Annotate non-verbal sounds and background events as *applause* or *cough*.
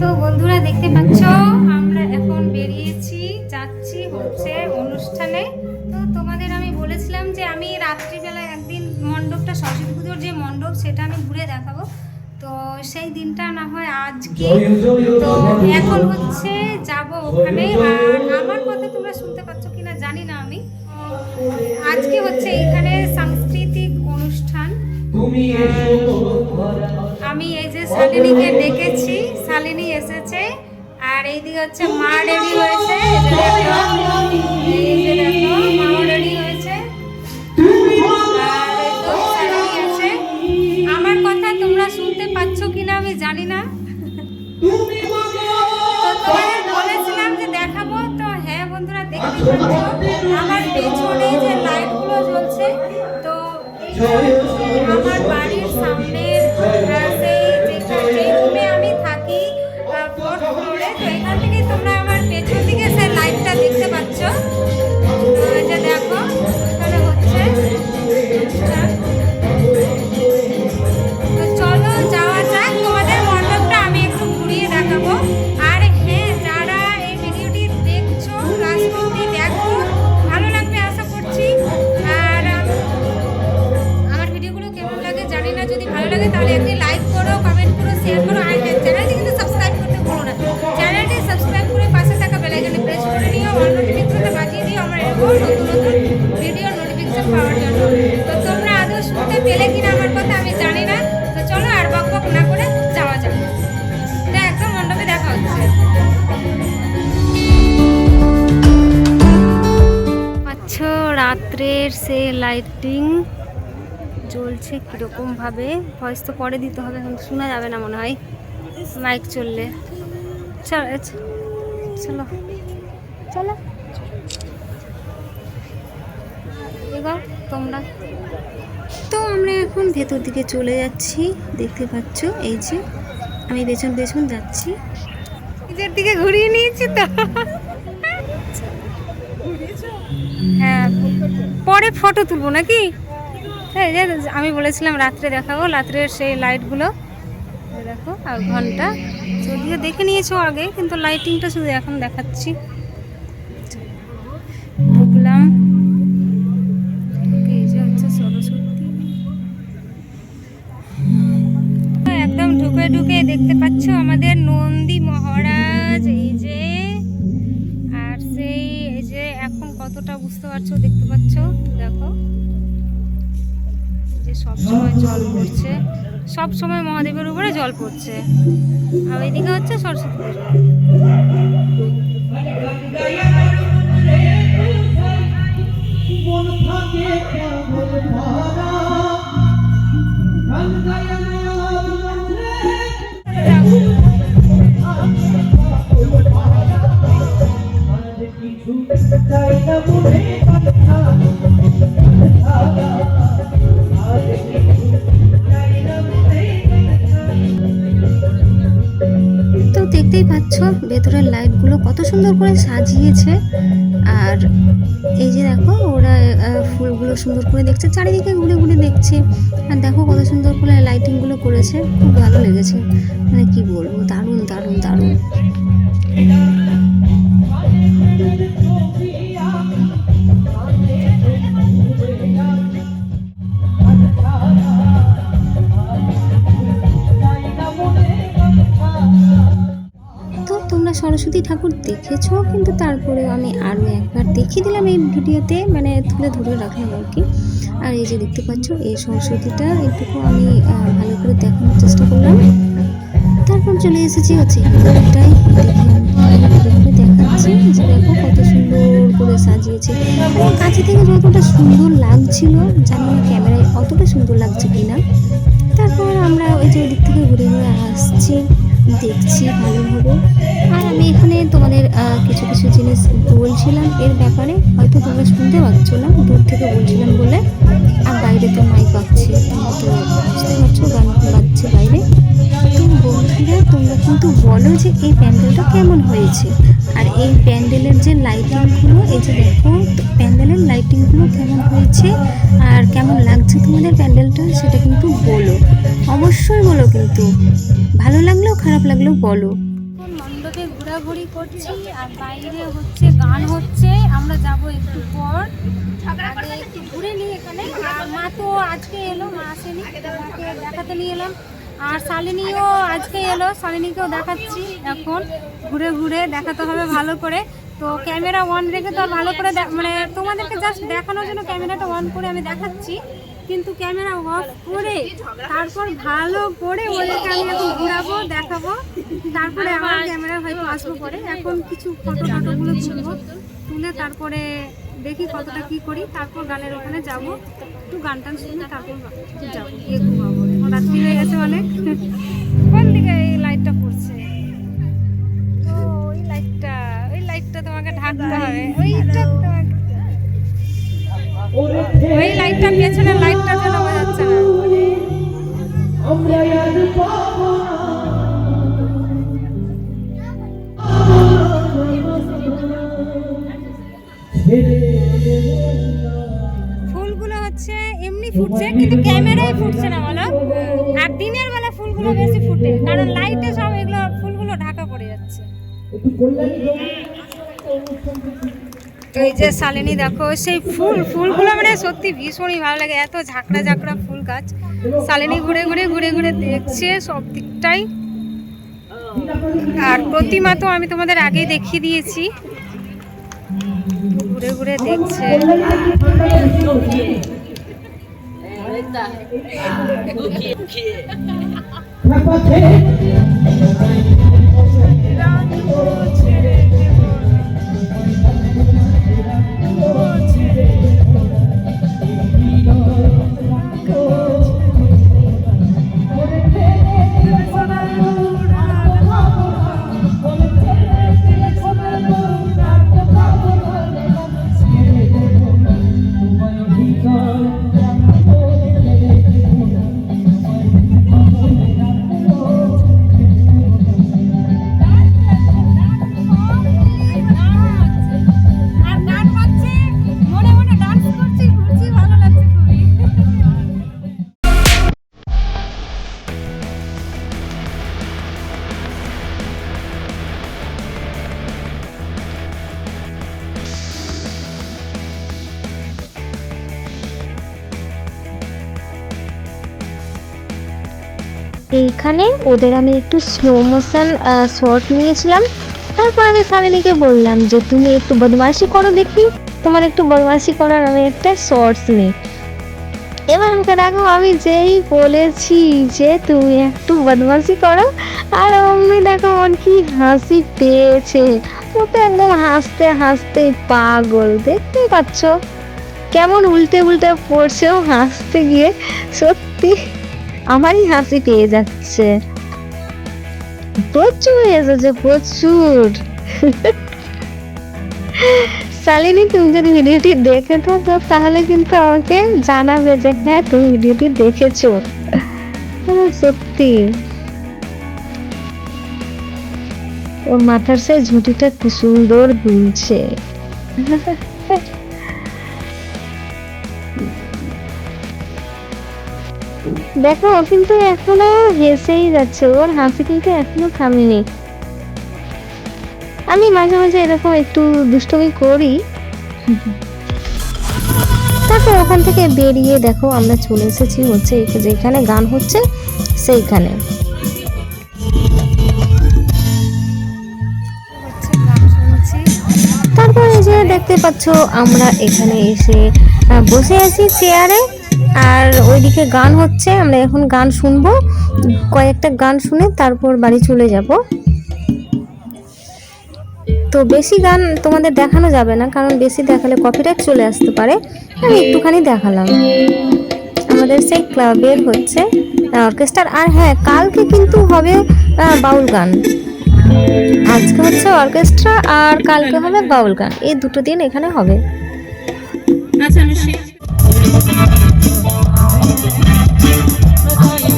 তো বন্ধুরা দেখতে পাচ্ছ আমরা এখন বেরিয়েছি যাচ্ছি হচ্ছে অনুষ্ঠানে। তো তোমাদের আমি বলেছিলাম যে আমি রাত্রিবেলা একদিন মণ্ডপটা সরস্বতী পুজোর যে মণ্ডপ সেটা আমি ঘুরে দেখাবো। তো সেই দিনটা না হয় আজকে। তো এখন হচ্ছে যাব ওখানে। আর আমার কথা তোমরা শুনতে পাচ্ছ কিনা জানি না আমি। আজকে হচ্ছে এখানে সাংস্কৃতিক অনুষ্ঠান। আমি এই যে শালিনীকে ডেকেছি। শালিনী এসেছে আর এইদিকে হচ্ছে মা রেডি হয়েছে মাও রেডি হয়েছে আমার কথা তোমরা শুনতে পাচ্ছ কিনা আমি জানি না তোমাদের বলেছিলাম যে দেখাবো তো হ্যাঁ বন্ধুরা দেখতে পাচ্ছ আমার পেছনে যে লাইটগুলো জ্বলছে তো আমার বাড়ির সামনের রাত্রের সে লাইটিং জ্বলছে কীরকম ভাবে ভয়েস তো পরে দিতে হবে এখন শোনা যাবে না মনে হয়। মাইক চললে। চলো। চলো। এবার তোমরা তো আমরা এখন ভেতর দিকে চলে যাচ্ছি। দেখতে পাচ্ছ, এই যে আমি পেছন পেছন যাচ্ছি। নিজের দিকে ঘুরিয়ে নিয়েছি তো। হ্যাঁ পরে ফটো তুলবো নাকি? হ্যাঁ আমি বলেছিলাম রাত্রে দেখাবো, রাত্রের সেই লাইটগুলো দেখো, আর ঘণ্টা। যদিও দেখে নিয়েছো আগে, কিন্তু লাইটিংটা শুধু এখন দেখাচ্ছি। কতটা বুঝতে পারছ, দেখতে পাচ্ছ? দেখো। যে সব সময় জল পড়ছে। সব সময় মহাদেবের উপরে জল পড়ছে। আর এদিকে হচ্ছে সরস্বতী পুজো। দেখতেই পাচ্ছ ভেতরের লাইটগুলো কত সুন্দর করে সাজিয়েছে। আর এই যে দেখো ওরা আহ, ফুলগুলো সুন্দর করে দেখছে চারিদিকে ঘুরে ঘুরে দেখছে। আর দেখো কত সুন্দর করে লাইটিংগুলো করেছে খুব ভালো লেগেছে। মানে কি বলব দারুণ দারুণ দারুণ। তোমরা সরস্বতী ঠাকুর দেখেছ, কিন্তু তারপরে আমি আরও একবার দেখিয়ে দিলাম এই ভিডিওতে মানে তুলে ধরে রাখলাম আর কি। আর এই যে দেখতে পাচ্ছ, এই সরস্বতীটা একটুকু আমি ভালো করে দেখানোর চেষ্টা করলাম। তারপর চলে এসেছি হচ্ছে এটাই দেখে দেখাচ্ছি। যে দেখো কত সুন্দর করে সাজিয়েছে। এবং কাছে থেকে যতটা সুন্দর লাগছিল, জানি না ক্যামেরায় অতটা সুন্দর লাগছে কিনা। তারপর আমরা ওই যে ওদিক থেকে ঘুরে ঘুরে আসছি। দেখছি ভালোভাবে আর আমি এখানে তোমাদের কিছু কিছু জিনিস বলছিলাম এর ব্যাপারে। হয়তো তোমরা শুনতে পাচ্ছ না, দূর থেকে বলছিলাম বলে। আর বাইরে তো মাইক পাচ্ছি তো বুঝতে পারছ গান বাজছে বাইরে। বন্ধুরা, তোমরা কিন্তু বলো যে এই প্যান্ডেলটা কেমন হয়েছে। আর এই প্যান্ডেলের যে লাইটিংগুলো এই যে দেখো, প্যান্ডেলের লাইটিংগুলো কেমন হয়েছে আর কেমন লাগছে তোমাদের প্যান্ডেলটা, সেটা কিন্তু বলো। অবশ্যই বলো কিন্তু। ভালো লাগলেও খারাপ লাগল বলো। মণ্ডপে ঘোরাঘুরি করছি আর বাইরে হচ্ছে, গান হচ্ছে। আমরা যাব একটু পর। আগে একটু ঘুরে নিই এখানে। মা তো আজকে এলো, মা আসেনি। মাকে দেখাতে নিয়ে এলাম। আর শালিনীও আজকে এলো, শালিনীকেও দেখাচ্ছি এখন। ঘুরে ঘুরে দেখাতে হবে ভালো করে। তো ক্যামেরা অন রেখে তো ভালো করে মানে তোমাদেরকে জাস্ট দেখানোর জন্য ক্যামেরাটা অন করে আমি দেখাচ্ছি। কিন্তু ক্যামেরা অফ করে তারপর ভালো করে ওদেরকে আমি এখন ঘুরাবো দেখাবো। তারপরে আমার ক্যামেরা হয়তো আসব পরে এখন কিছু ফটো ফটোগুলো তুলবো। তুলে তারপরে দেখি কতটা কি করি। তারপর গানের ওখানে যাব। একটু গান টান শুনে তারপর যাব। গিয়ে ঘুমাবো। রাত্রি হয়ে গেছে অনেক। কোন দিকে এই লাইটটা পড়ছে? ও ওই লাইটটা ওই লাইটটা তোমাকে ঢাকতে হবে ওইটা ওই লাইটটা পেছনের লাইটটা বোঝা যাচ্ছে না। ফুলগুলো হচ্ছে এমনি ফুটছে, কিন্তু ক্যামেরায় ফুটছে না বলো। আর দিনের বেলা ফুলগুলো বেশি ফুটে, কারণ লাইটে সব এগুলো ফুলগুলো ঢাকা পড়ে যাচ্ছে। এই যে শালিনী দেখো সেই ফুল ফুলগুলো মানে সত্যি ভীষণই ভালো লাগে। এত ঝাঁকড়া ঝাঁকড়া ফুল গাছ। শালিনী ঘুরে ঘুরে ঘুরে ঘুরে দেখছে সব দিকটাই আর প্রতিমা তো আমি তোমাদের আগেই দেখিয়ে দিয়েছি। ঘুরে ঘুরে দেখছে। এইখানে ওদের আমি একটু স্লো মোশন শর্ট নিয়েছিলাম। তারপর আমি শালিনীকে বললাম যে, তুমি একটু বদমাশি করো দেখি। তোমার একটু বদমাশি করার আমি একটা শর্টস নিই। এবার আমাকে দেখো, আমি যেই বলেছি যে, তুমি একটু বদমাশি করো। আর অমনি দেখো ওর কি হাসি পেয়েছে। ও তো একদম হাসতে হাসতে পাগল। দেখতেই পাচ্ছ? কেমন উল্টে উল্টে পড়ছে ও হাসতে গিয়ে। সত্যি। আমারই হাসি পেয়ে যাচ্ছে। প্রচুর এসেছে প্রচুর। শালিনী তুমি যদি ভিডিওটি দেখে থাকো তাহলে কিন্তু আমাকে জানাবে যে হ্যাঁ তুমি ভিডিওটি দেখেছ। হ্যাঁ, সত্যি। ওর মাথার সেই ঝুঁটিটা কি সুন্দর দুলছে *laughs* দেখো কিন্তু এখনও হেসেই যাচ্ছে। ওর হাসি কিন্তু এখনও থামেনি। আমি মাঝে মাঝে এরকম একটু দুষ্টমি করি। তারপর ওখান থেকে বেরিয়ে দেখো, আমরা চলে এসেছি হচ্ছে যেখানে গান হচ্ছে সেইখানে। তারপর তারপরে যে দেখতে পাচ্ছ, আমরা এখানে এসে বসে আছি চেয়ারে আর ওইদিকে গান হচ্ছে, আমরা এখন গান শুনব। কয়েকটা গান শুনে তারপর বাড়ি চলে যাব। তো বেশি গান তোমাদের দেখানো যাবে না, কারণ বেশি দেখালে কপিরাইট চলে আসতে পারে। আমি একটুখানি দেখালাম। আমাদের সেই ক্লাবের হচ্ছে অর্কেস্ট্রার আর হ্যাঁ কালকে কিন্তু হবে বাউল গান। আজকে হচ্ছে অর্কেস্ট্রা আর কালকে হবে বাউল গান। এই দুটো দিন এখানে হবে। আচ্ছা ไม่เคย